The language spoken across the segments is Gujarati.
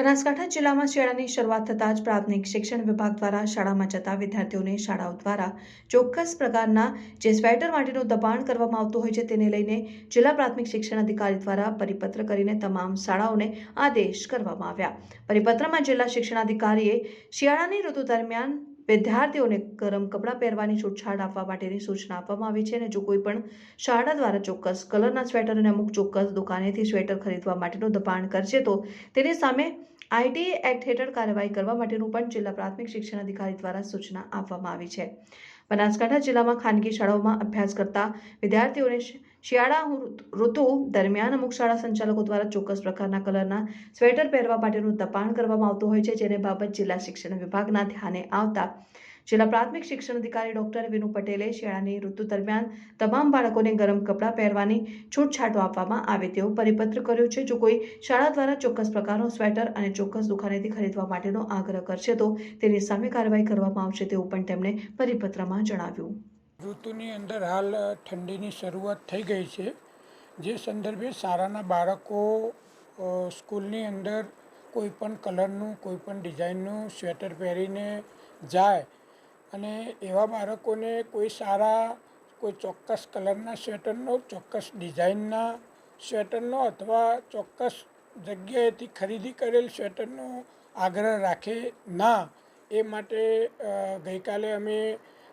બનાસકાંઠા જિલ્લામાં શિયાળાની શરૂઆત થતાં જ પ્રાથમિક શિક્ષણ વિભાગ દ્વારા શાળામાં જતા વિદ્યાર્થીઓને શાળાઓ દ્વારા ચોક્કસ પ્રકારના જે સ્વેટર માટેનું દબાણ કરવામાં આવતું હોય છે તેને લઈને જિલ્લા પ્રાથમિક શિક્ષણ અધિકારી દ્વારા પરિપત્ર કરીને તમામ શાળાઓને આદેશ કરવામાં આવ્યા. પરિપત્રમાં જિલ્લા શિક્ષણાધિકારીએ શિયાળાની ઋતુ દરમિયાન વિદ્યાર્થીઓને ગરમ કપડાં પહેરવાની છૂટછાટ આપવા માટેની સૂચના આપવામાં આવી છે અને જો કોઈ પણ શાળા દ્વારા ચોક્કસ કલરના સ્વેટર અને અમુક ચોક્કસ દુકાનેથી સ્વેટર ખરીદવા માટેનું દબાણ કરશે, તો તેની સામે આઈટી એક્ટ હેઠળ કાર્યવાહી કરવા માટેનું પણ જિલ્લા પ્રાથમિક શિક્ષણ અધિકારી દ્વારા સૂચના આપવામાં આવી છે. બનાસકાંઠા જિલ્લામાં ખાનગી શાળાઓમાં અભ્યાસ કરતા વિદ્યાર્થીઓને શિયાળા ઋતુ દરમિયાન અમુક શાળા સંચાલકો દ્વારા ચોક્કસ પ્રકારના કલરના સ્વેટર પહેરવા માટેનું દબાણ કરવામાં આવતું હોય છે, જેને બાબત જિલ્લા શિક્ષણ વિભાગના ધ્યાને આવતા જિલ્લા પ્રાથમિક શિક્ષણ અધિકારી ડોક્ટર વિનુ પટેલે શિયાળાની ઋતુ દરમિયાન તમામ બાળકોને ગરમ કપડાં પહેરવાની છૂટછાટો આપવામાં આવે તેવો પરિપત્ર કર્યો છે. જો કોઈ શાળા દ્વારા ચોક્કસ પ્રકારનો સ્વેટર અને ચોક્કસ દુકાનેથી ખરીદવા માટેનો આગ્રહ કરશે તો તેની સામે કાર્યવાહી કરવામાં આવશે તેવું પણ તેમણે પરિપત્રમાં જણાવ્યું. ઋતુની અંદર હાલ ઠંડીની શરૂઆત થઈ ગઈ છે. જે સંદર્ભે શાળાના બાળકો સ્કૂલની અંદર કોઈ પણ કલરનું કોઈ પણ ડિઝાઇનનું સ્વેટર પહેરીને જાય અને એવા બાળકોને કોઈ સારા, કોઈ ચોક્કસ કલરના સ્વેટરનો, ચોક્કસ ડિઝાઇનના સ્વેટરનો અથવા ચોક્કસ જગ્યાએથી ખરીદી કરેલ સ્વેટરનો આગ્રહ રાખે ના. એ માટે ગઈકાલે અમે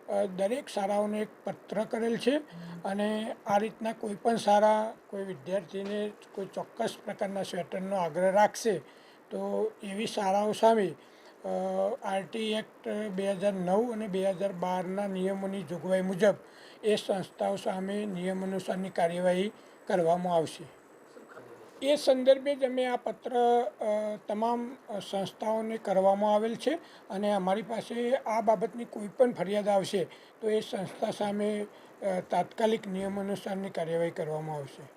દરેક શાળાઓને એક પત્ર કરેલ છે અને આ રીતના કોઈ પણ શાળા કોઈ વિદ્યાર્થીને કોઈ ચોક્કસ પ્રકારના સ્વેટરનો આગ્રહ રાખશે, તો એવી શાળાઓ સામે આરટી એક્ટ બે હજાર નવ અને બે હજાર બારના નિયમોની જોગવાઈ મુજબ એ સંસ્થાઓ સામે નિયમ અનુસારની કાર્યવાહી કરવામાં આવશે. એ સંદર્ભે જ અમે આ પત્ર તમામ સંસ્થાઓને કરવામાં આવેલ છે અને અમારી પાસે આ બાબતની કોઈ પણ ફરિયાદ આવશે તો એ સંસ્થા સામે તાત્કાલિક નિયમ અનુસારની કાર્યવાહી કરવામાં આવશે.